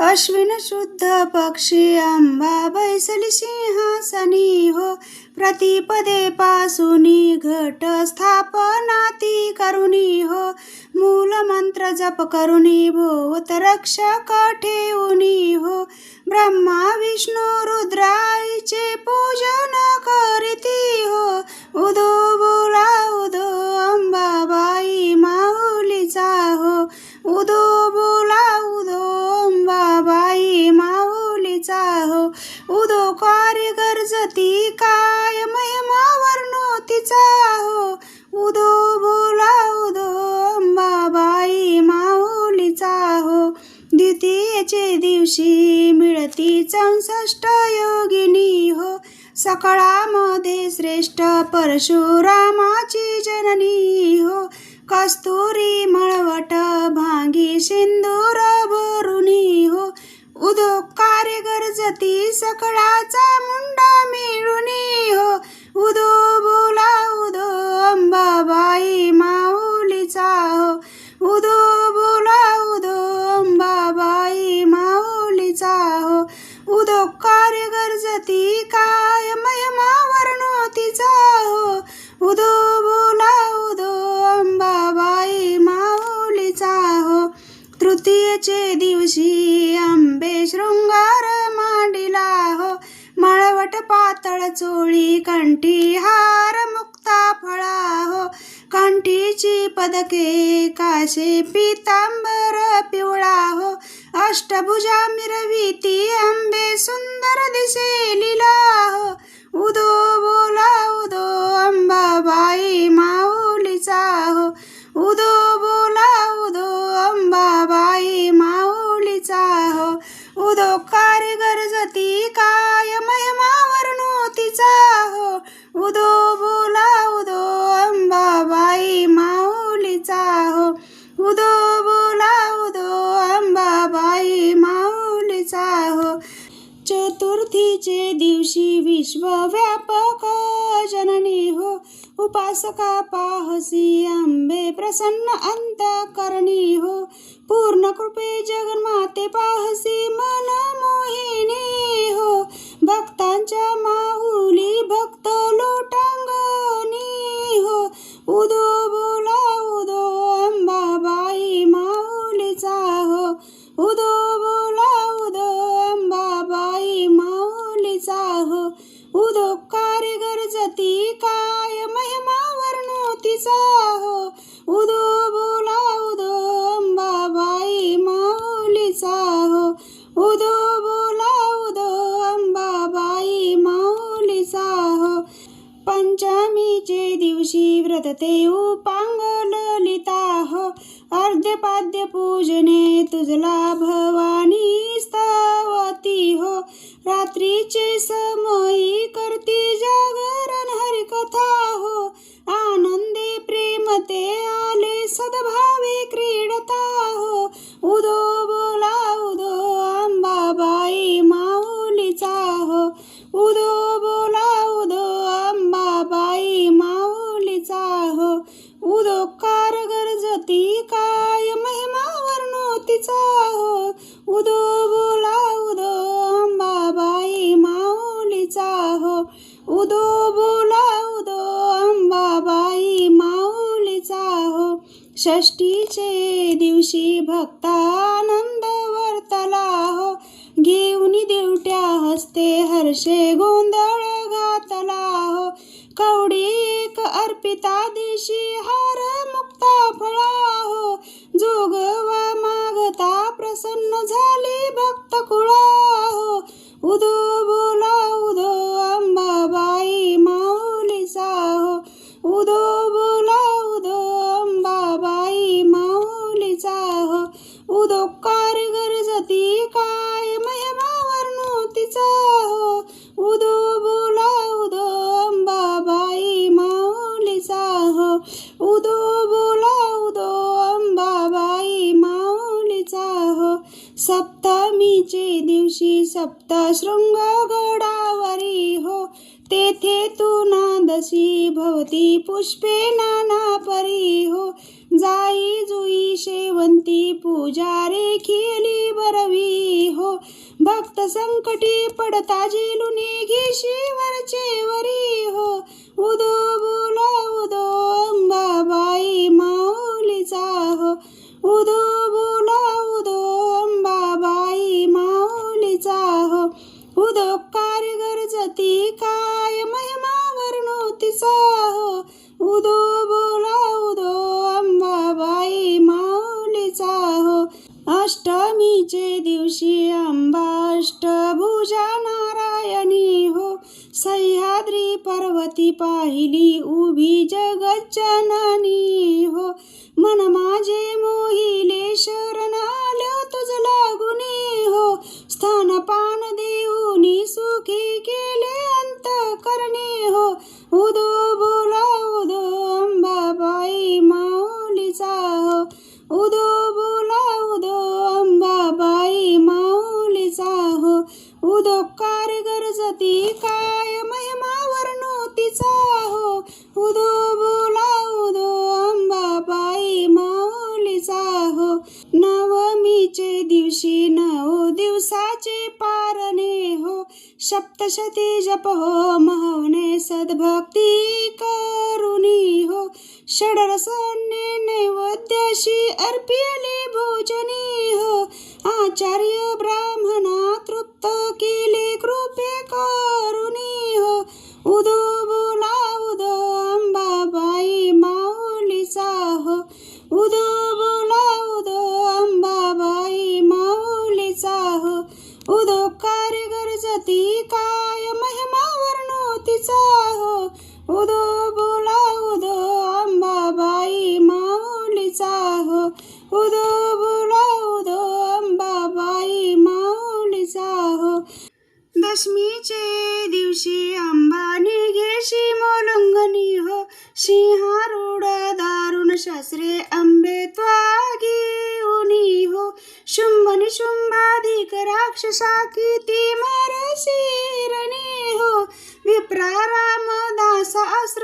अश्विन शुद्ध पक्षी आंबा बैसली सिंहासनी हो. प्रतिपदे पासुनी घट स्थापनाती करुणी हो. मूल मंत्र जप करुणी भोवत रक्षक ठेवणी हो. ब्रह्मा विष्णू रुद्राईचे पूजन करीती हो. उदो कार्य काय महिमा वर्णोतीचा हो उदो बोला उदो अंबाबाई माऊलीचा हो द्वितीयेचे दिवशी मिळती चौसष्ट योगिनी हो. सकाळामध्ये श्रेष्ठ परशुरामाची जननी हो. कस्तुरी मळवट भांगी सिंदूर दिवशी आंबे शृंगार मांडिला हो. मळवट पातळ चोळी कंठी हार मुक्ता फळा हो. कंठीची पदके काशे पितांबर पिवळा हो. अष्टभुजा मिरवीती आंबे सुंदर दिसे लिला हो. उदो बोला ती काय? महिमा वर्णोतीचा हो. उदो बोला उदो अंबाबाई माऊलीचा हो. उदो बोला उदो अंबाबाई माऊलीचा हो. चतुर्थीचे दिवशी विश्वव्यापक जननी हो. उपासका पाहसी आंबे प्रसन्न अंत करणी हो. पूर्ण कृपे जगन्माते पाहसी उदो बोला उदो अंबाबाई माऊलीचा हो उदो कारीगर जती काय महिमा वर्णोतीचा हो उदो बोला उदो अंबाबाई माऊलीचा हो उदो बोला उदो अंबाबाई माऊलीचा हो पंचमीचे दिवशी व्रतते ते उप पूजने तुझला भवानी स्तवती हो. रात्रीचे समयी करती जागरण हरिकथा हो. आनंदे प्रेमते आले सद्भावे क्रीडता हो. उदो बोला उदो अंबाबाई माऊलीचा हो. उदो बोला उदो अंबाबाई माऊलीचा हो. षष्टीचे दिवशी भक्तानंद वर्तला हो. घेऊन देवट्या हस्ते हर्षे गोंधळ घातला हो. कवडी एक अर्पिता दिशी हार मुक्ता फळा हो. जोग उदोकार उदो गरजती काय? महिमावर नोतीचा हो उदो बोला उदो अंबाबाई माऊलीचा. हो उदो बोला उदो अंबाबाई माऊलीचा. हो सप्तमीचे दिवशी सप्तशृंग गडावरी हो. तेथे तू नादशी भवती पुष्पे नाना परी हो. जाई जुई पुजारी पूजा रे हो. बरवी भक्त संकटी पडता झेलुनी घेशी वरचे वरी हो. उदो बोला उदो अंबाबाई माऊलीचा हो. उदो दिवशी अंबाष्टभुजा नारायणी हो. सह्याद्री पर्वती पाहिली उभी जगज्जननी हो. मन माझे मोहिले शरण आलो तुझ लागुनी हो. स्थानपान देऊनी सुखी केले अंत करणे हो. उदो बोला उदो अंबाबाई माऊलीचा हो. उदो सप्तशती जप हो महने सद्भक्ती करुणी हो। षडरसाने नैवेद्याशी अर्पिले भोजनी हो। आचार्य ब्राह्मणा तृप्त केले कृपे करुणी हो। उदो बोला उदो अंबाबाई माऊलीचा हो। उदो बोला उदो ती काय महिमा वर्णोतीचा हो? उदो बोला उदो अंबाबाई माऊलीचा हो? उदो बोला उदो अंबाबाई माऊलीचा हो? दशमीचे दिवशी अंबानी घेशी मोलंगनी हो? सिंहारूढ दारुण शास्त्रे अंबे त्वागी उनी हो? शुंभनी शुंभाधिक राक्षसा किती раз